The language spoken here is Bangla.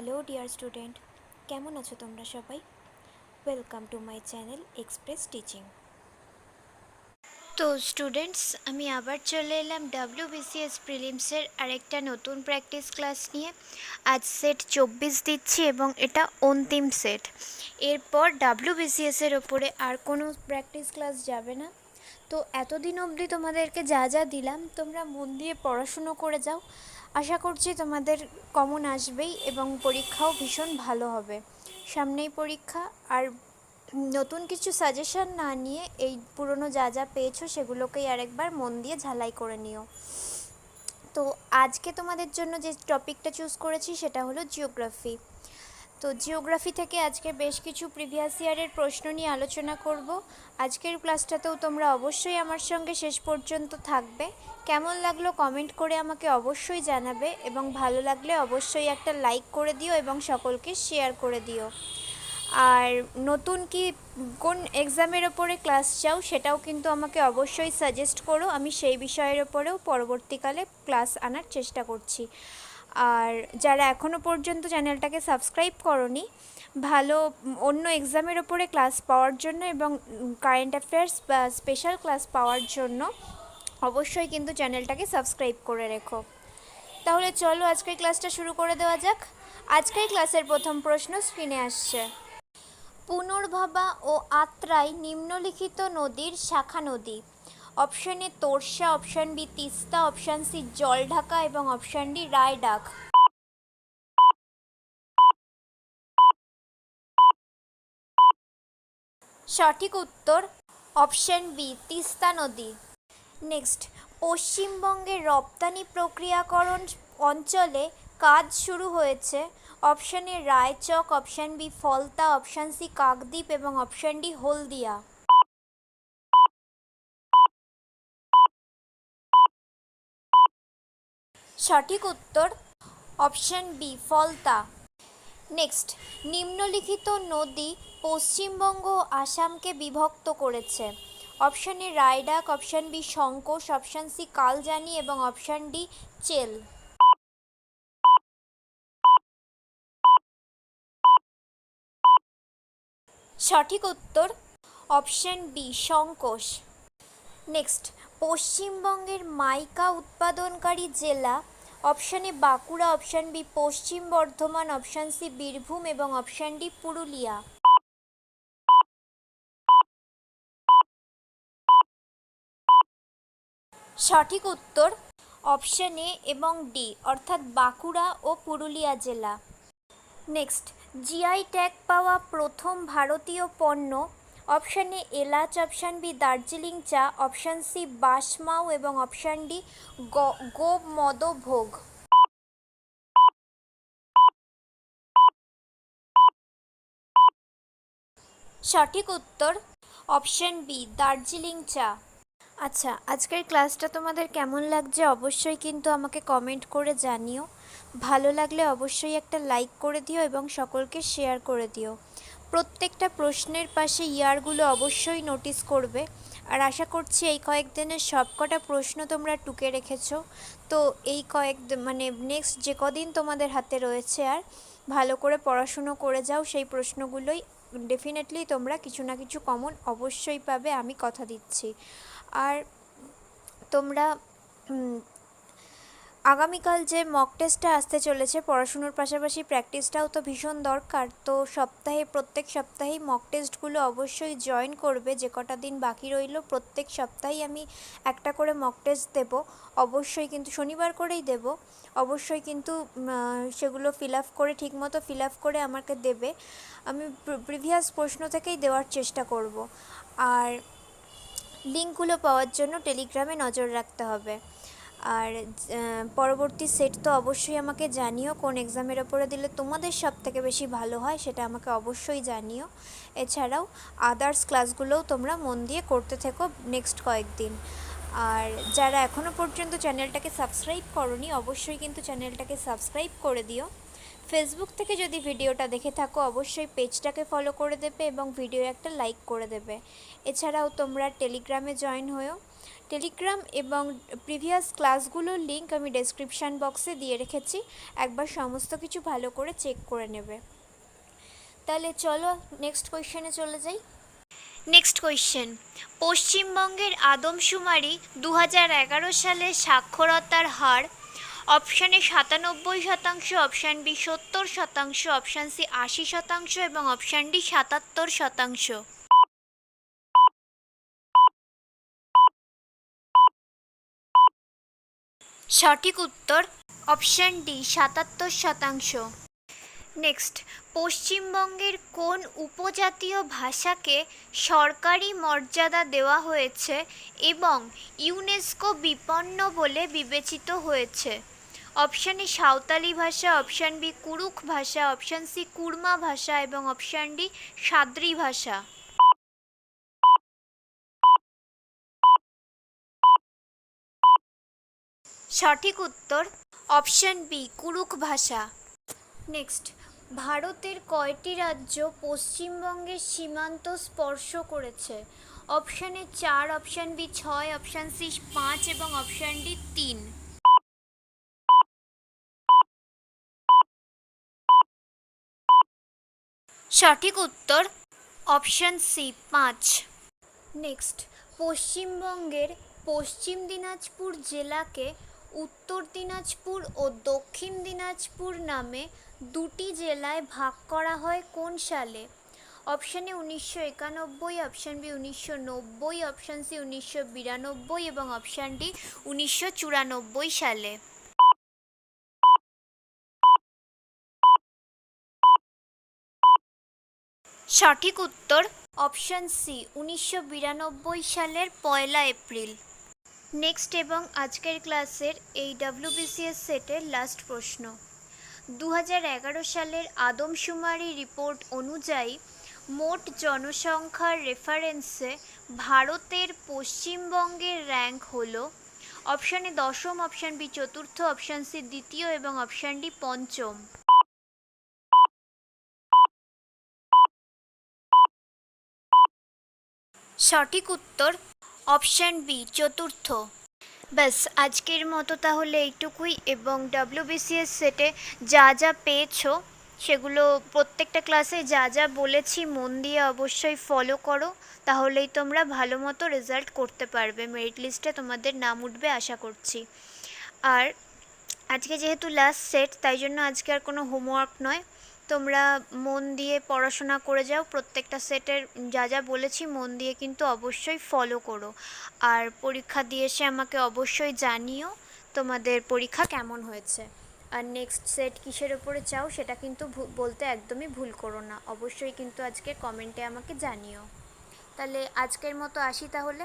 হ্যালো ডিয়ার স্টুডেন্ট, কেমন আছো তোমরা সবাই? Welcome to my channel express teaching. তো স্টুডেন্টস, আমি আবার চলে এলাম ডাব্লিউ বিসিএস প্রিলিমসের আরেকটা নতুন প্র্যাকটিস ক্লাস নিয়ে। আজ সেট চব্বিশ দিচ্ছি এবং এটা অন্তিম সেট। এরপর ডাব্লিউ বিসিএসের ওপরে আর কোনো প্র্যাকটিস ক্লাস যাবে না। তো এতদিন অবধি তোমাদেরকে যা যা দিলাম, তোমরা মন দিয়ে পড়াশুনো করে যাও। আশা করছি তোমাদের কমন আসবেই এবং পরীক্ষাও ভীষণ ভালো হবে। সামনেই পরীক্ষা, আর নতুন কিছু সাজেশন না নিয়ে এই পুরনো যা যা পেয়েছ সেগুলোকেই আরেকবার মন দিয়ে ঝালাই করে নিও। তো আজকে তোমাদের জন্য যে টপিকটা চুজ করেছি সেটা হলো জিওগ্রাফি তো জিওগ্রাফি থেকে আজকে বেশ কিছু প্রিভিয়াস ইয়ারের প্রশ্ন নিয়ে আলোচনা করব। আজকের ক্লাসটাতেও তোমরা অবশ্যই আমার সঙ্গে শেষ পর্যন্ত থাকবে। কেমন লাগল কমেন্ট করে আমাকে অবশ্যই জানাবে এবং ভালো লাগলে অবশ্যই একটা লাইক করে দিও এবং সকলকে শেয়ার করে দিও। আর নতুন কি কোন এক্সামের ওপরে ক্লাস চাও সেটাও কিন্তু আমাকে অবশ্যই সাজেস্ট করো। আমি সেই বিষয়ের ওপরেও পরবর্তীকালে ক্লাস আনার চেষ্টা করছি। আর যারা এখনও পর্যন্ত চ্যানেলটাকে সাবস্ক্রাইব করনি, ভালো অন্য এক্সামের ওপরে ক্লাস পাওয়ার জন্য এবং কারেন্ট অ্যাফেয়ার্স বা স্পেশাল ক্লাস পাওয়ার জন্য অবশ্যই কিন্তু চ্যানেলটাকে সাবস্ক্রাইব করে রেখো। তাহলে চলো আজকের ক্লাসটা শুরু করে দেওয়া যাক। আজকের ক্লাসের প্রথম প্রশ্ন স্ক্রিনে আসছে। পুনর্ভবা ও আত্রাই নিম্নলিখিত নদীর শাখা নদী। Option A Torsa, option B Teesta, option C Jaldhaka এবং অপশন ডি রায়ডাক। সঠিক উত্তর অপশন বি, তিস্তা নদী। নেক্সট পশ্চিমবঙ্গের রপ্তানি প্রক্রিয়াকরণ অঞ্চলে কাজ শুরু হয়েছে। Option A Raichak, option B Falta, option C Kakdwip এবং অপশন ডি হলদিয়া। সঠিক উত্তর অপশন বি ফলতা। নেক্সট নিম্নলিখিত নদী পশ্চিমবঙ্গ ও আসামকে বিভক্ত করেছে। Option A Raidak, option B Sankosh option C Kaljani এবং অপশন ডি চেল। সঠিক উত্তর অপশন বি শঙ্কোষ নেক্সট পশ্চিমবঙ্গের মাইকা উৎপাদনকারী জেলা option A Bankura, option B Paschim Bardhaman, option C Birbhum এবং অপশান ডি পুরুলিয়া। সঠিক উত্তর অপশন এ এবং ডি, অর্থাৎ বাঁকুড়া ও পুরুলিয়া জেলা। নেক্সট, জিআই ট্যাগ পাওয়া প্রথম ভারতীয় পণ্য অপশান এ এলাচ, অপশান বি দার্জিলিং চা, অপশান সি বাসমাও এবং অপশান ডি গোমদভোগ। সঠিক উত্তর অপশান বি দার্জিলিং চা। আচ্ছা আজকের ক্লাসটা তোমাদের কেমন লাগছে অবশ্যই কিন্তু আমাকে কমেন্ট করে জানিও। ভালো লাগলে অবশ্যই একটা লাইক করে দিও এবং সকলকে শেয়ার করে দিও। প্রত্যেকটা প্রশ্নের পাশে ইয়ারগুলো অবশ্যই নোটিস করবে। আর আশা করছি এই কয়েকদিনের সবকটা প্রশ্ন তোমরা টুকে রেখেছ। তো এই কয়েক মানে নেক্সট যে কদিন তোমাদের হাতে রয়েছে আর, ভালো করে পড়াশুনো করে যাও, সেই প্রশ্নগুলোই ডেফিনেটলি তোমরা কিছু না কিছু কমন অবশ্যই পাবে, আমি কথা দিচ্ছি। আর তোমরা আগামীকাল যে মক টেস্টটা আসতে চলেছে, পড়াশুনোর পাশাপাশি প্র্যাকটিসটাও তো ভীষণ দরকার। তো সপ্তাহে, প্রত্যেক সপ্তাহেই মক টেস্টগুলো অবশ্যই জয়েন করবে, যে কটা দিন বাকি রইল, প্রত্যেক সপ্তাহেই আমি একটা করে মক টেস্ট দেব। অবশ্যই কিন্তু শনিবার করেই দেব। অবশ্যই কিন্তু সেগুলো ফিল আপ করে, ঠিকমতো ফিল আপ করে আমাকে দেবে। আমি প্রিভিয়াস প্রশ্ন থেকেই দেওয়ার চেষ্টা করব। আর লিঙ্কগুলো পাওয়ার জন্য টেলিগ্রামে নজর রাখতে হবে। আর পরবর্তী সেট তো অবশ্যই আমাকে জানিও কোন এক্সামের ওপরে দিলে তোমাদের সব থেকে বেশি ভালো হয় সেটা আমাকে অবশ্যই জানিও। এছাড়াও আদার্স ক্লাসগুলোও তোমরা মন দিয়ে করতে থেকো নেক্সট কয়েকদিন। আর যারা এখনও পর্যন্ত চ্যানেলটাকে সাবস্ক্রাইব করনি, অবশ্যই কিন্তু চ্যানেলটাকে সাবস্ক্রাইব করে দিও। ফেসবুক থেকে যদি ভিডিওটা দেখে থাকো, অবশ্যই পেজটাকে ফলো করে দেবে এবং ভিডিও একটা লাইক করে দেবে। এছাড়াও তোমরা টেলিগ্রামে জয়েন হয়েও টেলিগ্রাম এবং প্রিভিয়াস ক্লাসগুলোর লিংক আমি ডেসক্রিপশান বক্সে দিয়ে রেখেছি। একবার সমস্ত কিছু ভালো করে চেক করে নেবে। তাহলে চলো নেক্সট কোয়েশ্চেনে চলে যাই। নেক্সট কোয়েশ্চেন পশ্চিমবঙ্গের আদমশুমারি দু সালে সাক্ষরতার হার অপশান সাতানব্বই শতাংশ, অপশান বি সত্তর শতাংশ, অপশান সি আশি শতাংশ এবং অপশান ডি সাতাত্তর শতাংশ। সঠিক উত্তর অপশান ডি সাতাত্তর শতাংশ। নেক্সট, পশ্চিমবঙ্গের কোন উপজাতীয় ভাষাকে সরকারি মর্যাদা দেওয়া হয়েছে এবং ইউনেস্কো বিপন্ন বলে বিবেচিত হয়েছে? অপশান এ সাঁওতালি ভাষা অপশান বি কুরুখ ভাষা অপশান সি কুর্মা ভাষা এবং অপশান ডি সাদ্রি ভাষা। সঠিক উত্তর অপশান বি কুরুখ ভাষা। নেক্সট ভারতের কয়টি রাজ্য পশ্চিমবঙ্গের সীমান্ত স্পর্শ করেছে? অপশান এ চার অপশান বি ছয় অপশান সি পাঁচ এবং অপশান ডি তিন। সঠিক উত্তর অপশান সি, পাঁচ। নেক্সট, পশ্চিমবঙ্গের পশ্চিম দিনাজপুর জেলাকে উত্তর দিনাজপুর ও দক্ষিণ দিনাজপুর নামে দুটি জেলায় ভাগ করা হয় কোন সালে? অপশান উনিশশো একানব্বই, অপশান বি উনিশশো নব্বই, অপশান সি উনিশশো বিরানব্বই এবং অপশান ডি উনিশশো চুরানব্বই সালে। সঠিক উত্তর অপশান সি, উনিশশো বিরানব্বই সালের পয়লা এপ্রিল। নেক্সট এবং আজকের ক্লাসের এই ডাব্লিউবিসিএস সেটের লাস্ট প্রশ্ন। দু সালের আদমশুমারি রিপোর্ট অনুযায়ী মোট জনসংখ্যার রেফারেন্সে ভারতের পশ্চিমবঙ্গের র্যাঙ্ক হল অপশানে দশম অপশান বি চতুর্থ অপশান সি দ্বিতীয় এবং অপশান ডি পঞ্চম। সঠিক উত্তর, অপশান বি, চতুর্থ। ব্যাস, আজকের মতো তাহলে এইটুকুই এবং ডাব্লিউবিসিএস সেটে যা যা পেয়েছ, সেগুলো প্রত্যেকটা ক্লাসে যা যা বলেছি মন দিয়ে অবশ্যই ফলো করো, তাহলেই তোমরা ভালো মতো রেজাল্ট করতে পারবে। মেরিট লিস্টে তোমাদের নাম উঠবে, আশা করছি। আর আজকে যেহেতু লাস্ট সেট তাই জন্য আজকে আর কোনো হোমওয়ার্ক নয়। তোমরা মন দিয়ে পড়াশোনা করে যাও, প্রত্যেকটা সেটের যা যা বলেছি মন দিয়ে কিন্তু অবশ্যই ফলো করো। আর পরীক্ষা দিয়ে এসে আমাকে অবশ্যই জানিও তোমাদের পরীক্ষা কেমন হয়েছে। আর নেক্সট সেট কিসের ওপরে চাও সেটা কিন্তু বলতে একদমই ভুল করো না। অবশ্যই কিন্তু আজকে কমেন্টে আমাকে জানিও। তাহলে আজকের মতো আসি তাহলে।